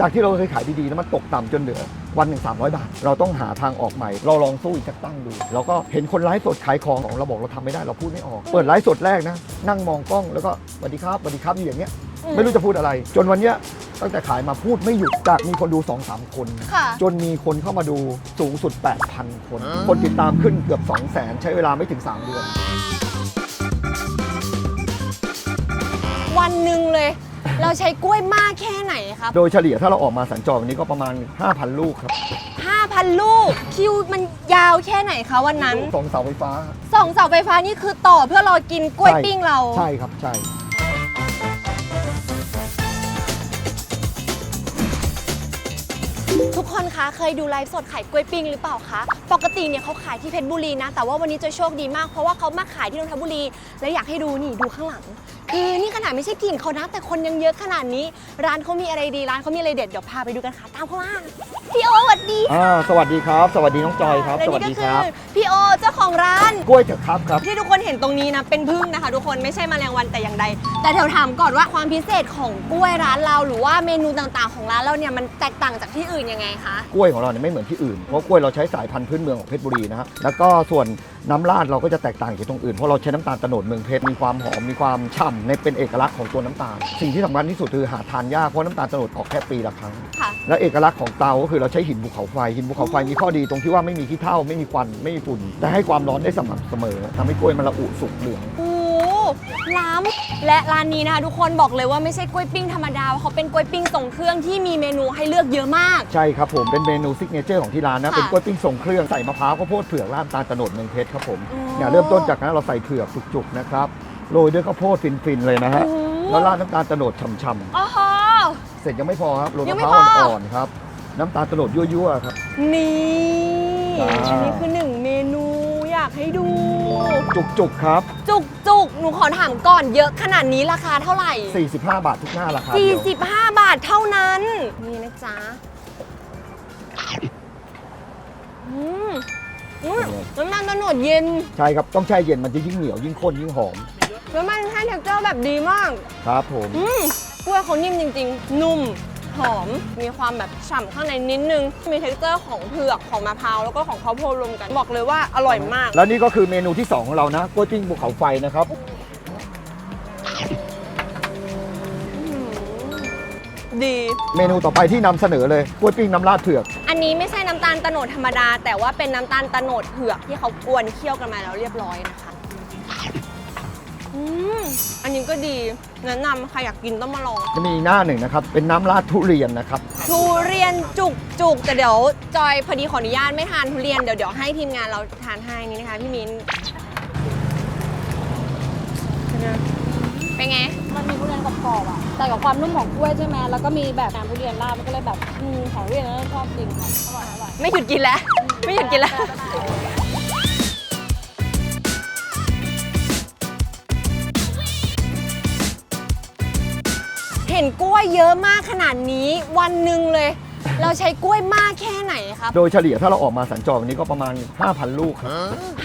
จากที่เราเคยขายดีๆแล้วมันตกต่ำจนเหลือวันหนึ่ง300 บาท เราต้องหาทางออกใหม่ เราลองสู้อีกสักตั้งดูเราก็เห็นคนไลฟ์สดขายของของเราบอกเราทำไม่ได้เราพูดไม่ออก เปิดไลฟ์สดแรกนะ นั่งมองกล้องแล้วก็สวัสดีครับสวัสดีครับอยู่อย่างเงี้ยอืมไม่รู้จะพูดอะไร จนวันเนี้ยตั้งแต่ขายมาพูดไม่หยุดจากมีคนดู 2-3 คนนะค่ะ จนมีคนเข้ามาดูสูงสุด 8,000 คน คนติดตามขึ้นเกือบ 2 0 0 0 0 0 ใช้เวลาไม่ถึง 3 เดือน วันหนึ่งเลย เราใช้กล้วยมากแค่ไหนครับ โดยเฉลี่ยถ้าเราออกมาสัญจรวันนี้ก็ประมาณ 5,000 ลูกครับ5,000 ลูก คิวมันยาวแค่ไหนคะวันนั้นสองเสาไฟฟ้าสองเสาไฟฟ้านี่คือต่อเพื่อรอกินกล้วยใช่ปิ้งเรา ใช่ครับใช่ทุกคนคะเคยดูไลฟ์สดขายกล้วยปิ้งหรือเปล่าคะ ปกติเนี่ยเขาขายที่เพชรบุรีนะ แต่ว่าวันนี้จะโชคดีมากเพราะว่าเขามาขายที่นนทบุรี และอยากให้ดูนี่ดูข้างหลัง คือนี่ขนาดไม่ใช่กลิ่นเขานะแต่คนยังเยอะขนาดนี้ ร้านเขามีอะไรดีร้านเขามีอะไรเด็ดเดี๋ยวพาไปดูกันค่ะตามเข้ามาพี่โอสวัสดีอ่าสวัสดีครับ สวัสดีน้องจอยครับ และสวันี่สก็ดีคืครับพี่โอเจ้าของร้าน กล้วยเถอะครับครับ ที่ทุกคนเห็นตรงนี้นะเป็นพึ่งนะคะ ทุกคนไม่ใช่แมลงวันแต่อย่างใด แต่เดี๋ยวถามก่อนว่าความพิเศษของกล้วยร้านเรา หรือว่าเมนูต่างๆของร้านเราเนี่ยมันแตกต่างจากที่อื่นยังไงคะ กล้วยของเราเนี่ยไม่เหมือนที่อื่น เพราะกล้วยเราใช้สายพันธุ์พื้นเมืองของเพชรบุรีนะฮะแล้วก็ส่วนน้ำราดเราก็จะแตกต่างจากตรงอื่น เพราะเราใช้น้ำตาลโตโนดเมืองเพชรมีความหอมมีความฉ่ำในเป็นเอกลักษณ์ของตัวน้ำตาล สิ่งที่สำคัญที่สุดคือหาทานยากเพราะน้ำตาลโตโนดออกแค่ปีละครั้ง ค่ะ และเอกลักษณ์ของเตาก็คือเราใช้หินภูเขาไฟหินภูเขาไฟมีข้อดีตรงที่ว่าไม่มีขี้เถ้าไม่มีควันไม่มีฝุ่นแต่ให้ความร้อนได้สม่ำเสมอทำให้กล้วยมันละอุสุกเหลืองโอ้โห ล้ำและร้านนี้นะคะทุกคนบอกเลยว่าไม่ใช่กล้วยปิ้งธรรมดาเขาเป็นกล้วยปิ้งทรงเครื่องที่มีเมนูให้เลือกเยอะมาก ใช่ครับผมเป็นเมนูซิกเนเจอร์ของที่ร้านนะ ค่ะเป็นกล้วยปิ้งทรงเครื่องใส่มะพร้าวข้าวโพดเผือกราดน้ำตาลโตโนดเมืองเพชรครับผมอ๋อเนี่ยเริ่มต้นจากนั้นเราใส่เผือกจุกๆนะครับโรยด้วยข้าวโพดฟินๆเลยนะฮะโอ้โห แล้วราดน้ำตาลโตโนดฉ่ำอ๋อๆเสร็จยังไม่พอครับโรยยัมะงไม่พร้าวพออ่อนๆครับน้ำตาลโตโนดยั่วๆครับ นี่จ้าอันนี้คือหนึ่งเมนูอยากให้ดู จุกๆครับ จุกจุกๆหนูขอถามก่อนเยอะขนาดนี้ราคาเท่าไหร่ 45 บาททุกหน้าราคาเดียว45 บาทเท่านั้น นี่นะจ๊ะอืมอืมน้ำตาลโตโนดเย็น ใช่ครับ ต้องแช่เย็นมันจะยิ่งเหนียวยิ่งข้นยิ่งหอมแล้วมันให้เท็กเจอร์แบบดีมาก ครับผม อืมกล้วยเขานิ่มจริง ๆ นุ่ม หอม มีความแบบฉ่ำข้างในนิดนึง มีเท็กเจอร์ของเผือกของมะพร้าวแล้วก็ของข้าวโพดรวมกัน บอกเลยว่าอร่อยมาก แล้วนี่ก็คือเมนูที่ 2 ของเรานะกล้วยปิ้งภูเขาไฟนะครับ ดี เมนูต่อไปที่นำเสนอเลยกล้วยปิ้งน้ำราดเผือก อันนี้ไม่ใช่น้ำตาลตะโนดธรรมดา แต่ว่าเป็นน้ำตาลตะโนดเผือกที่เขากวนเคี่ยวกันมาแล้วเรียบร้อยนะคะ อืม อันนี้ก็ดี แนะนำใครอยากกินต้องมาลอง จะมีอีกหน้าหนึ่งนะครับ เป็นน้ำราดทุเรียนนะครับ ทุเรียนจุกจุกแต่เดี๋ยวจอยพอดีขออนุญาตไม่ทานทุเรียนเดี๋ยวเดี๋ยวให้ทีมงานเราทานให้นี่นะคะพี่มิ้นเป็นไง มันมีทุเรียนกรอบๆอะ แต่กับความนุ่มของกล้วยใช่ไหมแล้วก็มีแบบน้ำทุเรียนราดมันก็เลยแบบอืมของทุเรียนนั้นชอบจริงค่ะอร่อยอร่อยไม่หยุดกินแล้ว ไม่หยุดกินแล้ว เห็นกล้วยเยอะมากขนาดนี้วันหนึ่งเลย เราใช้กล้วยมากแค่ไหนครับ โดยเฉลี่ยถ้าเราออกมาสัญจรวันนี้ก็ประมาณ 5,000 ลูกครับ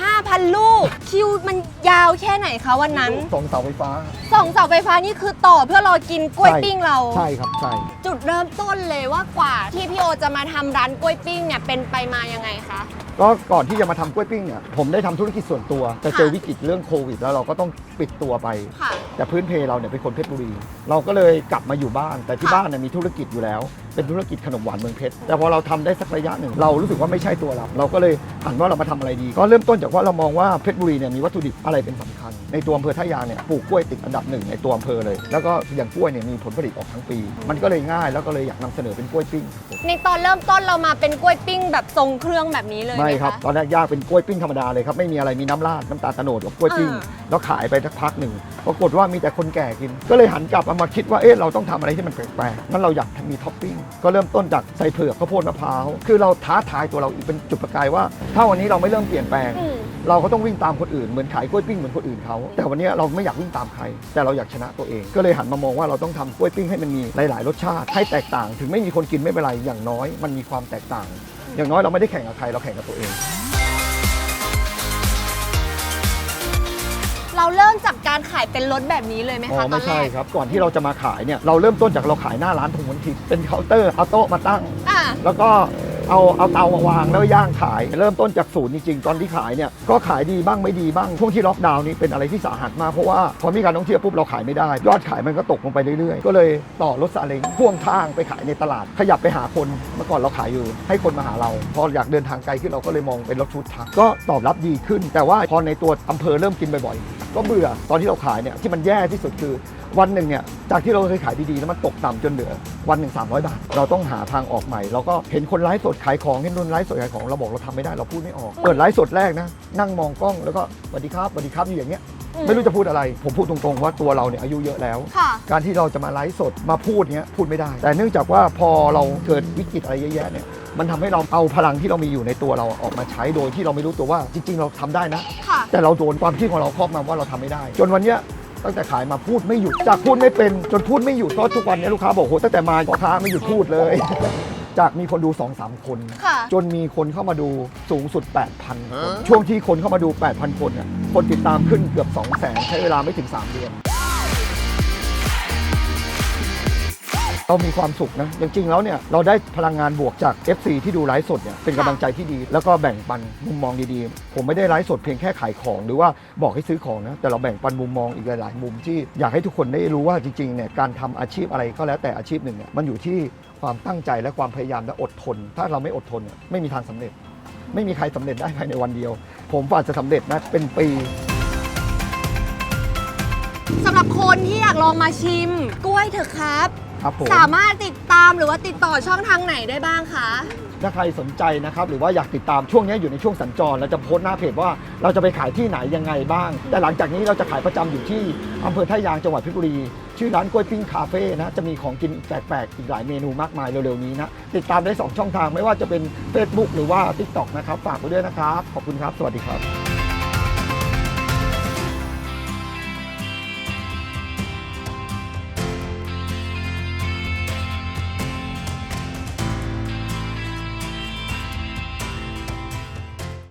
5,000 ลูก คิวมันยาวแค่ไหนคะวันนั้นสองเสาไฟฟ้าสองเสาไฟฟ้านี่คือต่อเพื่อรอกินกล้วยใช่ปิ้งเรา ใช่ครับใช่ จุดเริ่มต้นเลยว่ากว่าที่พี่โอจะมาทำร้านกล้วยปิ้งเนี่ยเป็นไปมายังไงคะ ก็ก่อนที่จะมาทำกล้วยปิ้งเนี่ยผมได้ทำธุรกิจส่วนตัว แต่เจอค่ะ วิกฤตเรื่องโควิด แล้วเราก็ต้องปิดตัวไป ค่ะ แต่พื้นเพเราเนี่ยเป็นคนเพชรบุรี เราก็เลยกลับมาอยู่บ้าน แต่ที่ค่ะ บ้านเนี่ยมีธุรกิจอยู่แล้ว เป็นธุรกิจขนมหวานเมืองเพชรแต่พอเราทำได้สักระยะหนึ่งเรารู้สึกว่าไม่ใช่ตัวเราเราก็เลยหันว่าเรามาทำอะไรดี ก็เริ่มต้นจากว่าเรามองว่าเพชรบุรีเนี่ยมีวัตถุดิบอะไรเป็นสำคัญ ในตัวอำเภอท่ายางเนี่ยปลูกกล้วยติดอันดับหนึ่งในตัวอำเภอเลย แล้วก็อย่างกล้วยเนี่ยมีผลผลิตออกทั้งปี มันก็เลยง่ายแล้วก็เลยอยากนำเสนอเป็นกล้วยปิ้งครับผมในตอนเริ่มต้นเรามาเป็นกล้วยปิ้งแบบทรงเครื่องแบบนี้เลยไหมไม่คะครับตอนแรกย่างเป็นกล้วยปิ้งธรรมดาเลยครับไม่มีอะไรมีน้ำราดน้ำตาลโตโนดกับกล้วยปิ้งอ่าแล้วขายไปสักพักหนึ่งปรากฏว่ามีแต่คนแก่กิน ก็เลยหันกลับมามาคิดว่าเอ๊ะเราต้องทำอะไรที่มันแปลกๆงั้นเราอยากมีท็อปปิ้งก็เริ่มต้นจากใส่เผือกข้าวโพดมะพร้าวคือเราท้าทายตัวเราอีกเป็นจุดประกายว่า ถ้าวันนี้เราไม่เริ่มเปลี่ยนแปลง อืม เราก็ต้องวิ่งตามคนอื่นเหมือนขายกล้วยปิ้งเหมือนคนอื่นเขาแต่วันนี้เราไม่อยากวิ่งตามใคร แต่เราอยากชนะตัวเอง ก็เลยหันมามองว่าเราต้องทำกล้วยปิ้งให้มันมีหลาย ๆ รสชาติให้แตกต่าง ถึงไม่มีคนกินไม่เป็นไรอย่างน้อย มันมีความแตกต่าง อย่างน้อยเราไม่ได้แข่งกับใครเราแข่งกับตัวเอง เราเริ่มจากการขายเป็นรถแบบนี้เลยไหมอ๋คะอตอไม่นแรใช่กครับ ก่อนที่เราจะมาขายเนี่ยเราเริ่มต้นจากเราขายหน้าร้านถุงมันทิพย์เป็นเคาน์เตอร์เอาโต๊ะมาตั้ง อะแล้วก็เอาเอาเตามาวางแล้วย่างขาย เริ่มต้นจากศูนย์จริงๆตอนที่ขายเนี่ยก็ขายดีบ้างไม่ดีบ้างช่วงที่ล็อกดาวน์นี้เป็นอะไรที่สาหัสมากเพราะว่าพอมีการท่องเที่ยวปุ๊บเราขายไม่ได้ ยอดขายมันก็ตกลงไปเรื่อยๆ ก็เลยต่อรถซาเล้งพ่วงข้างไปขายในตลาด ขยับไปหาคนเมื่อก่อนเราขายอยู่ ให้คนมาหาเรา พออยากเดินทางไกลขึ้นเราก็เลยมองเป็นรถฟู้ดทรัคก็ตอบรับดีขึ้น แต่ว่าพอในตัวอำเภอเริ่มกินบ่อยๆ ก็เบื่อตอนที่เราขายเนี่ยที่มันแย่ที่สุดคือ วันหนึ่งเนี่ยจากที่เราเคยขายดีๆแล้วมันตกต่ำจนเหลือวันหนึ่ง300 บาท เราต้องหาทางออกใหม่เราก็เห็นคนไลฟ์สดขายของเห็นคนไลฟ์สดขายของเราบอกเราทำไม่ได้เราพูดไม่ออกเปิดไลฟ์สดแรกนะ นั่งมองกล้องแล้วก็สวัสดีครับสวัสดีครับอยู่อย่างเงี้ย ไม่รู้จะพูดอะไร ผมพูดตรงๆว่าตัวเราเนี่ยอายุเยอะแล้ว ค่ะ การที่เราจะมาไลฟ์สดมาพูดเนี้ยพูดไม่ได้ แต่เนื่องจากว่าพอเราเกิดวิกฤตอะไรเยอะแยะเนี่ยมันทำให้เราเอาพลังที่เรามีอยู่ในตัวเราออกมาใช้โดยที่เราไม่รู้ตัวว่าจริง ๆ เราทำได้นะ ค่ะ แต่เราโดนความคิดของเราครอบงำว่าเราทำไม่ได้ จนวันเนี้ยตั้งแต่ขายมาพูดไม่หยุดจากพูดไม่เป็นจนพูดไม่หยุดก็ทุกวันนี้ลูกค้าบอกโหตั้งแต่มาพ่อค้าไม่หยุดพูดเลย จากมีคนดู 2-3 คน ค่ะ จนมีคนเข้ามาดูสูงสุด 8,000 คน ช่วงที่คนเข้ามาดู 8,000 คนเนี่ยคนติดตามขึ้นเกือบ 200,000 ใช้เวลาไม่ถึง 3 เดือน เรามีความสุขนะจริงๆแล้วเนี่ยเราได้พลังงานบวกจาก FC ที่ดูไลฟ์สดเนี่ยเป็นกำลังใจที่ดี แล้วก็แบ่งปันมุมมองดีๆ ผมไม่ได้ไลฟ์สดเพียงแค่ขายของ หรือว่าบอกให้ซื้อของนะแต่เราแบ่งปันมุมมองอีกหลายๆมุมที่อยากให้ทุกคนได้รู้ว่าจริงๆเนี่ยการทำอาชีพอะไรก็แล้วแต่อาชีพหนึ่งเนี่ยมันอยู่ที่ความตั้งใจและความพยายามและอดทน ถ้าเราไม่อดทนเนี่ยไม่มีทางสำเร็จ ไม่มีใครสำเร็จได้ภายในวันเดียว ผมฝ่าจะสำเร็จนะเป็นปีสำหรับคนที่อยากลองมาชิม กล้วยเถอะครับ ครับผมสามารถติดตามหรือว่าติดต่อช่องทางไหนได้บ้างคะ ถ้าใครสนใจนะครับ หรือว่าอยากติดตามช่วงนี้อยู่ในช่วงสัญจรเราจะโพสต์หน้าเพจว่าเราจะไปขายที่ไหนยังไงบ้าง แต่หลังจากนี้เราจะขายประจำอยู่ที่อำเภอท่ายางจังหวัดเพชรบุรี ชื่อร้านกล้วยปิ้งคาเฟ่นะจะมีของกินแปลกๆอีกหลายเมนูมากมายเร็วๆนี้นะติดตามได้2ช่องทางไม่ว่าจะเป็น Facebook หรือว่า TikTok นะครับฝากไว้ด้วยนะครับขอบคุณครับสวัสดีครับ